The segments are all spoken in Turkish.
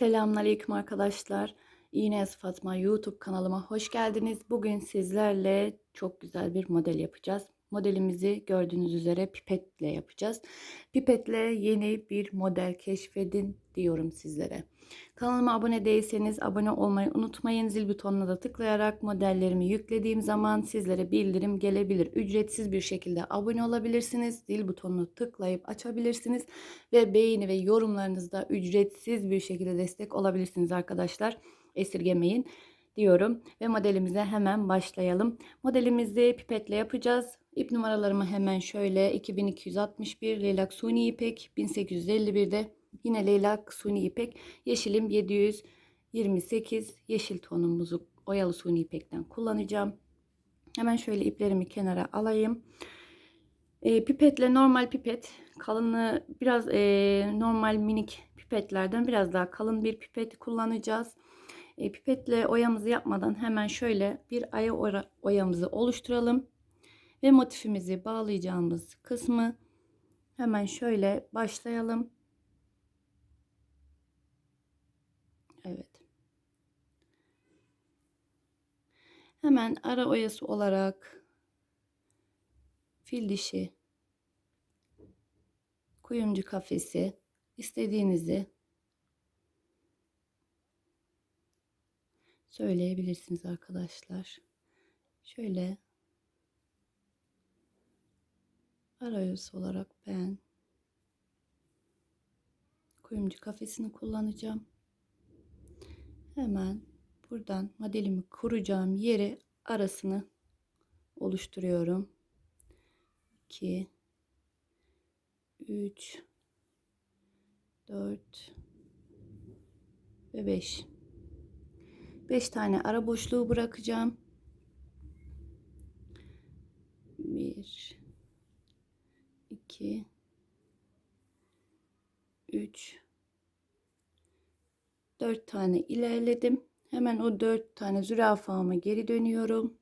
Selamünaleyküm arkadaşlar. İğnez Fatma YouTube kanalıma hoş geldiniz. Bugün sizlerle çok güzel bir model yapacağız. Modelimizi gördüğünüz üzere pipetle yapacağız. Pipetle yeni bir model keşfedin diyorum sizlere. Kanalıma abone değilseniz abone olmayı unutmayın. Zil butonuna da tıklayarak modellerimi yüklediğim zaman sizlere bildirim gelebilir. Ücretsiz bir şekilde abone olabilirsiniz. Zil butonunu tıklayıp açabilirsiniz. Ve beğeni ve yorumlarınızda ücretsiz bir şekilde destek olabilirsiniz arkadaşlar. Esirgemeyin diyorum. Ve modelimize hemen başlayalım. Modelimizi pipetle yapacağız. İp numaralarımı hemen şöyle 2261 leylak suni ipek 1851'de yine leylak suni ipek yeşilim 728 yeşil tonumuzu oyalı suni ipekten kullanacağım. Hemen şöyle iplerimi kenara alayım. E, pipetle normal pipet kalınlığı biraz e, normal minik pipetlerden biraz daha kalın bir pipet kullanacağız. E, pipetle oyamızı yapmadan hemen şöyle bir aya oyamızı oluşturalım. Ve motifimizi bağlayacağımız kısmı hemen şöyle başlayalım. Evet. Hemen ara oyası olarak fil dişi, kuyumcu kafesi istediğinizi söyleyebilirsiniz arkadaşlar. Şöyle arayüz olarak ben kuyumcu kafesini kullanacağım. Hemen buradan modelimi kuracağım yeri arasını oluşturuyorum. 2 3 4 ve 5 5 tane ara boşluğu bırakacağım. 1 2 3 4 tane ilerledim. Hemen o 4 tane zürafama geri dönüyorum.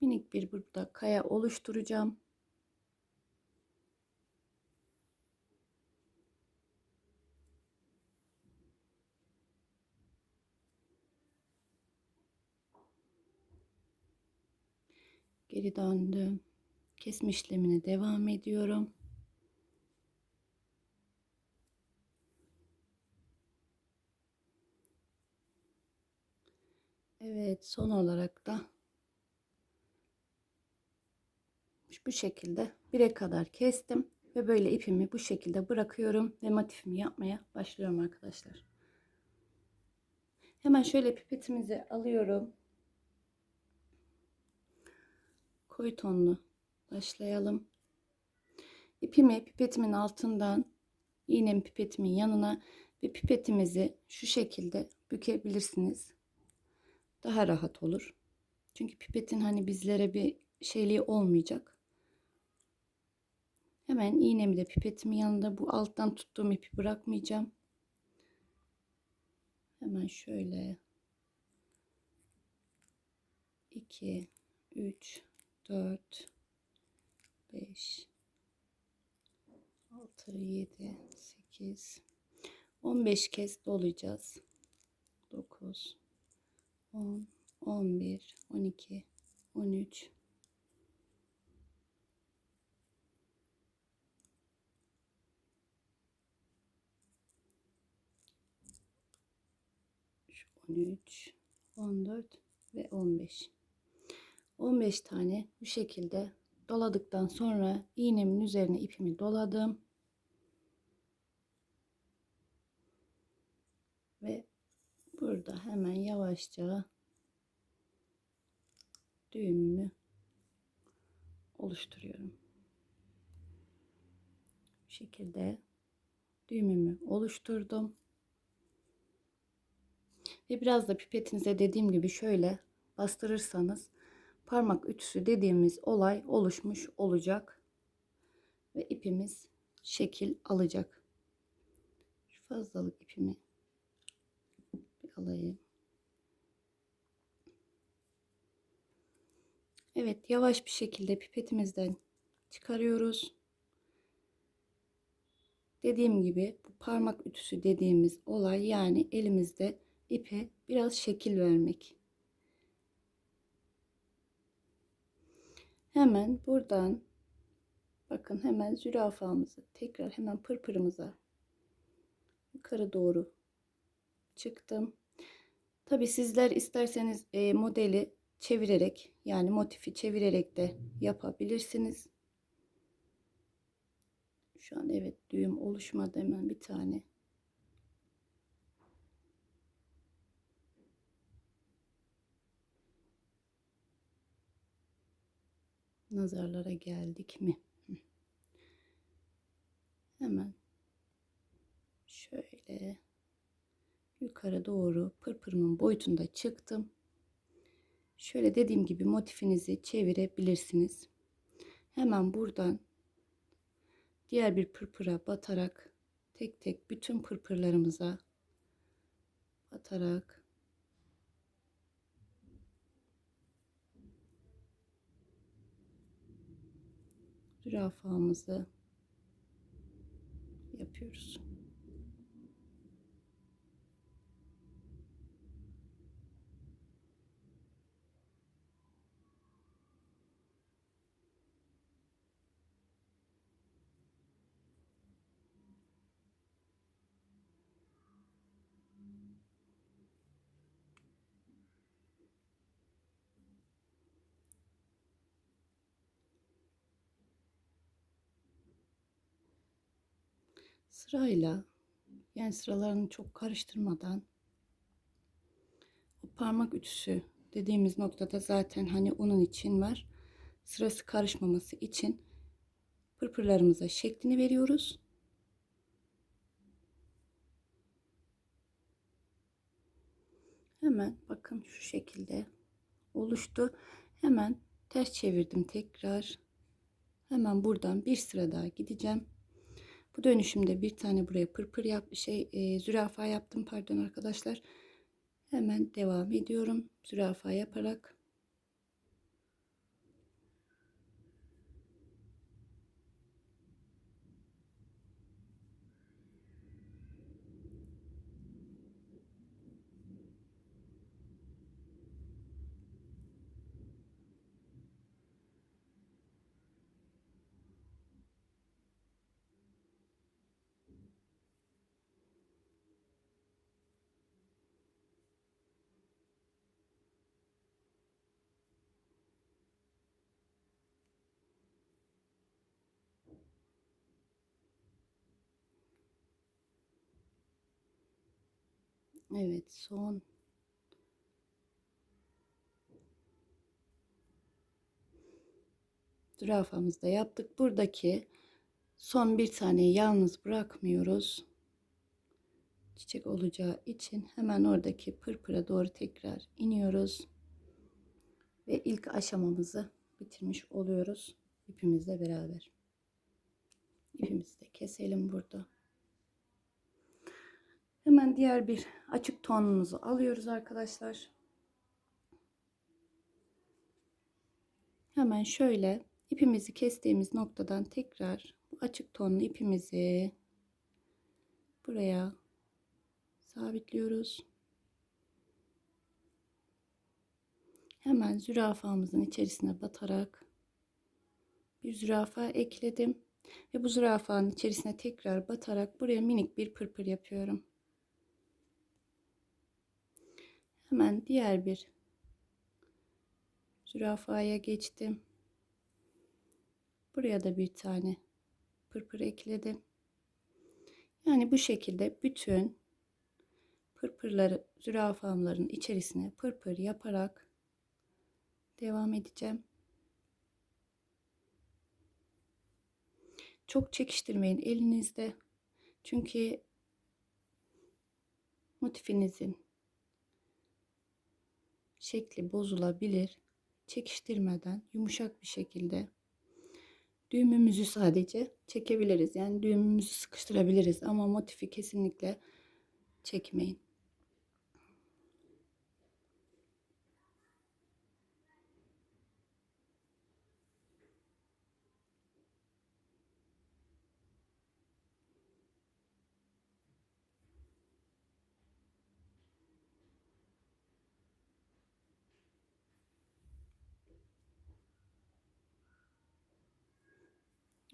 Minik bir burada kaya oluşturacağım. Geri döndüm. Kesme işlemine devam ediyorum. Evet son olarak da bu şekilde bire kadar kestim ve böyle ipimi bu şekilde bırakıyorum ve motifimi yapmaya başlıyorum arkadaşlar. Hemen şöyle pipetimizi alıyorum. Koyu tonlu başlayalım. İpimi pipetimin altından iğnemi pipetimin yanına ve pipetimizi şu şekilde bükebilirsiniz. Daha rahat olur. Çünkü pipetin hani bizlere bir şeyliği olmayacak. Hemen iğnemi de pipetimin yanında bu alttan tuttuğum ipi bırakmayacağım. Hemen şöyle 2 3 4 5 6 7 8 15 kez dolayacağız. 9 10 11 12 13 13 14 ve 15 15 tane bu şekilde doladıktan sonra iğnemin üzerine ipimi doladım. Ve burada hemen yavaşça düğümümü oluşturuyorum. Bu şekilde düğümümü oluşturdum. Ve biraz da pipetinize dediğim gibi şöyle bastırırsanız parmak ütüsü dediğimiz olay oluşmuş olacak. Ve ipimiz şekil alacak. Şu fazlalık ipimi bir alayım. Evet yavaş bir şekilde pipetimizden çıkarıyoruz. Dediğim gibi bu parmak ütüsü dediğimiz olay yani elimizde ipe biraz şekil vermek. Hemen buradan bakın hemen zürafamızı tekrar hemen pırpırımıza yukarı doğru çıktım. Tabi sizler isterseniz e, modeli çevirerek yani motifi çevirerek de yapabilirsiniz. Şu an evet düğüm oluşmadı hemen bir tane. Nazarlara geldik mi? Hemen şöyle yukarı doğru pırpırımın boyutunda çıktım. Şöyle dediğim gibi motifinizi çevirebilirsiniz. Hemen buradan diğer bir pırpıra batarak tek tek bütün pırpırlarımıza batarak zürafamızı yapıyoruz. Sırayla yani sıralarını çok karıştırmadan o parmak ütüsü dediğimiz noktada zaten hani onun için var. Sırası karışmaması için pırpırlarımıza şeklini veriyoruz. Hemen bakın şu şekilde oluştu. Hemen ters çevirdim tekrar. Hemen buradan bir sıra daha gideceğim. Bu dönüşümde bir tane buraya pırpır yap şey e, zürafa yaptım pardon arkadaşlar. Hemen devam ediyorum zürafa yaparak. Evet son zürafamızda yaptık. Buradaki son bir taneyi yalnız bırakmıyoruz. Çiçek olacağı için hemen oradaki pırpıra doğru tekrar iniyoruz. Ve ilk aşamamızı bitirmiş oluyoruz ipimizle beraber. İpimizi de keselim burada. Hemen diğer bir açık tonumuzu alıyoruz arkadaşlar. Hemen şöyle ipimizi kestiğimiz noktadan tekrar bu açık tonlu ipimizi buraya sabitliyoruz. Hemen zürafamızın içerisine batarak bir zürafa ekledim ve bu zürafanın içerisine tekrar batarak buraya minik bir pırpır yapıyorum. Hemen diğer bir zürafaya geçtim. Buraya da bir tane pırpır ekledim. Yani bu şekilde bütün pırpırları zürafamların içerisine pırpır yaparak devam edeceğim. Çok çekiştirmeyin elinizde. Çünkü motifinizin şekli bozulabilir. Çekiştirmeden yumuşak bir şekilde düğümümüzü sadece çekebiliriz. Yani düğümümüzü sıkıştırabiliriz ama motifi kesinlikle çekmeyin.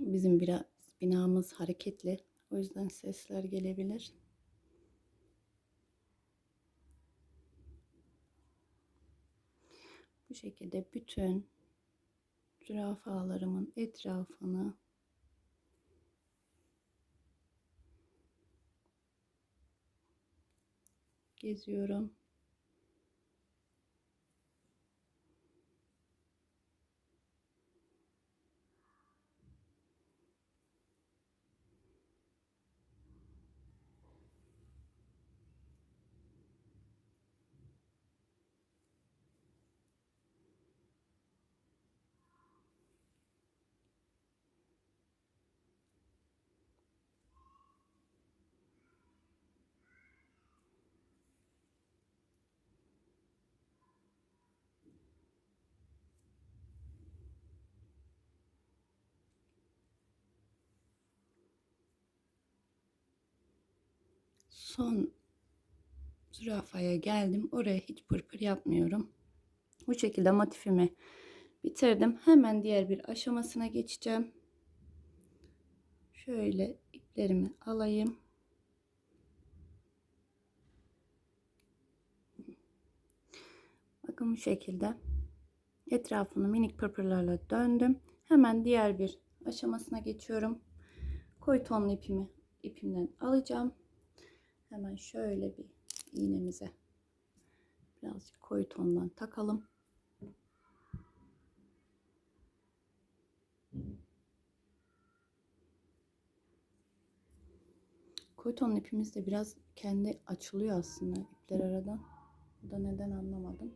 Bizim biraz binamız hareketli. O yüzden sesler gelebilir. Bu şekilde bütün zürafalarımın etrafını geziyorum. Son zürafaya geldim. Oraya hiç pırpır yapmıyorum. Bu şekilde motifimi bitirdim. Hemen diğer bir aşamasına geçeceğim. Şöyle iplerimi alayım. Bakın bu şekilde etrafını minik pırpırlarla döndüm. Hemen diğer bir aşamasına geçiyorum. Koyu tonlu ipimi ipimden alacağım. Hemen şöyle bir iğnemize birazcık koyu tondan takalım. Koyu tonlu ipimiz de biraz kendi açılıyor aslında ipler aradan. Bu da neden anlamadım.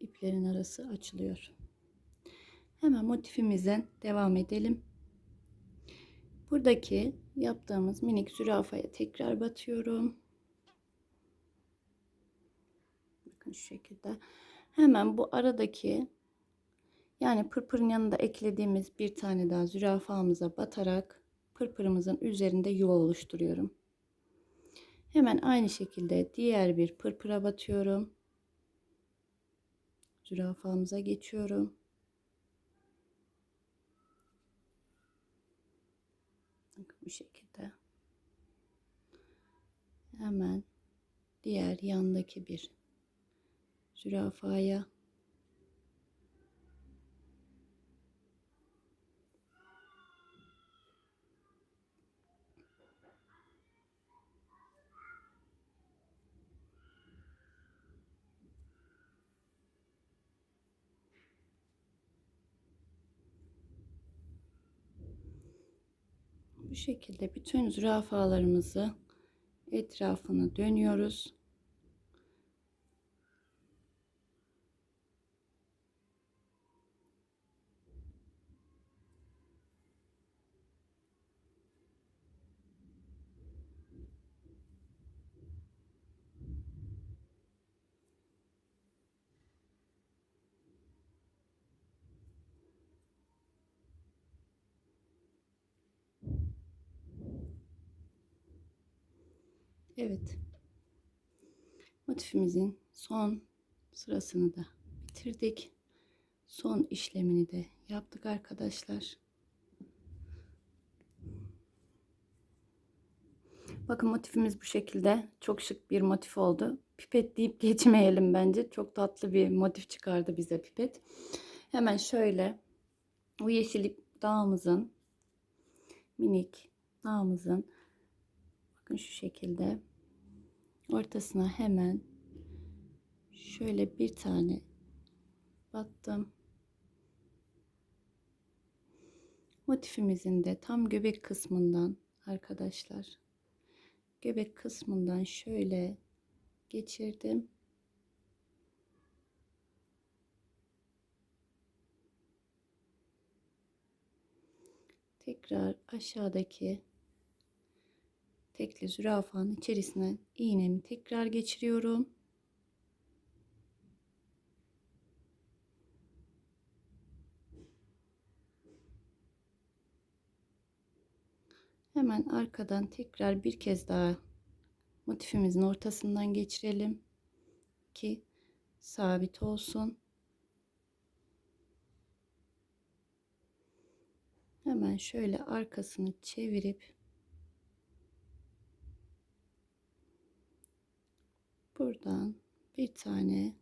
İplerin arası açılıyor. Hemen motifimizden devam edelim. Buradaki yaptığımız minik zürafaya tekrar batıyorum. Bakın şu şekilde. Hemen bu aradaki yani pırpırın yanında eklediğimiz bir tane daha zürafamıza batarak pırpırımızın üzerinde yuva oluşturuyorum. Hemen aynı şekilde diğer bir pırpıra batıyorum. Zürafamıza geçiyorum. Bu şekilde. Hemen diğer yandaki bir zürafaya Bu şekilde bütün zürafalarımızı etrafını dönüyoruz. Evet. Motifimizin son sırasını da bitirdik. Son işlemini de yaptık arkadaşlar. Bakın motifimiz bu şekilde. Çok şık bir motif oldu. Pipet deyip geçmeyelim bence. Çok tatlı bir motif çıkardı bize pipet. Hemen şöyle bu yeşil dağımızın minik dağımızın bakın şu şekilde ortasına hemen şöyle bir tane battım. Motifimizin de tam göbek kısmından arkadaşlar göbek kısmından şöyle geçirdim. Tekrar aşağıdaki tekli zürafanın içerisine iğnemi tekrar geçiriyorum. Hemen arkadan tekrar bir kez daha motifimizin ortasından geçirelim ki sabit olsun. Hemen şöyle arkasını çevirip buradan bir tane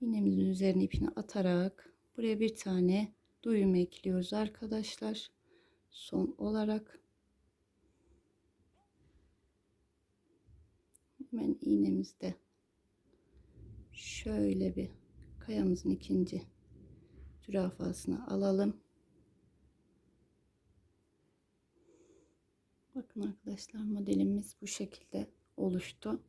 iğnemizin üzerine ipini atarak buraya bir tane düğüm ekliyoruz arkadaşlar. Son olarak hemen iğnemizde şöyle bir kayamızın ikinci zürafasını alalım. Bakın arkadaşlar modelimiz bu şekilde oluştu.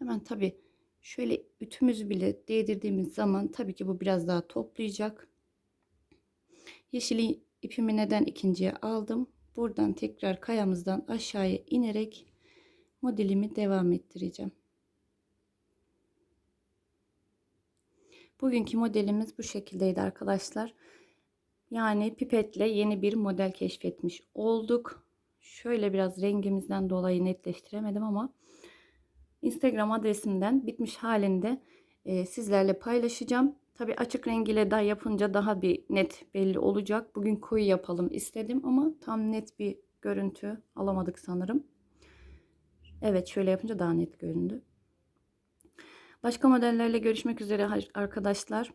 Hemen tabi şöyle ütümüzü bile değdirdiğimiz zaman tabii ki bu biraz daha toplayacak. Yeşili ipimi neden ikinciye aldım. Buradan tekrar kayamızdan aşağıya inerek modelimi devam ettireceğim. Bugünkü modelimiz bu şekildeydi arkadaşlar. Yani pipetle yeni bir model keşfetmiş olduk. Şöyle biraz rengimizden dolayı netleştiremedim ama Instagram adresimden bitmiş halinde e, sizlerle paylaşacağım. Tabi açık rengiyle daha yapınca daha bir net belli olacak. Bugün koyu yapalım istedim ama tam net bir görüntü alamadık sanırım. Evet şöyle yapınca daha net göründü. Başka modellerle görüşmek üzere arkadaşlar.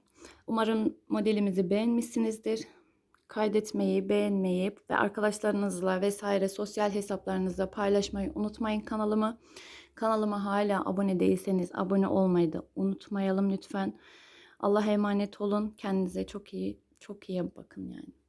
Umarım modelimizi beğenmişsinizdir. Kaydetmeyi, beğenmeyi ve arkadaşlarınızla vesaire sosyal hesaplarınızda paylaşmayı unutmayın kanalımı. Kanalıma hala abone değilseniz abone olmayı da unutmayalım lütfen. Allah'a emanet olun. Kendinize çok iyi, çok iyi bakın yani.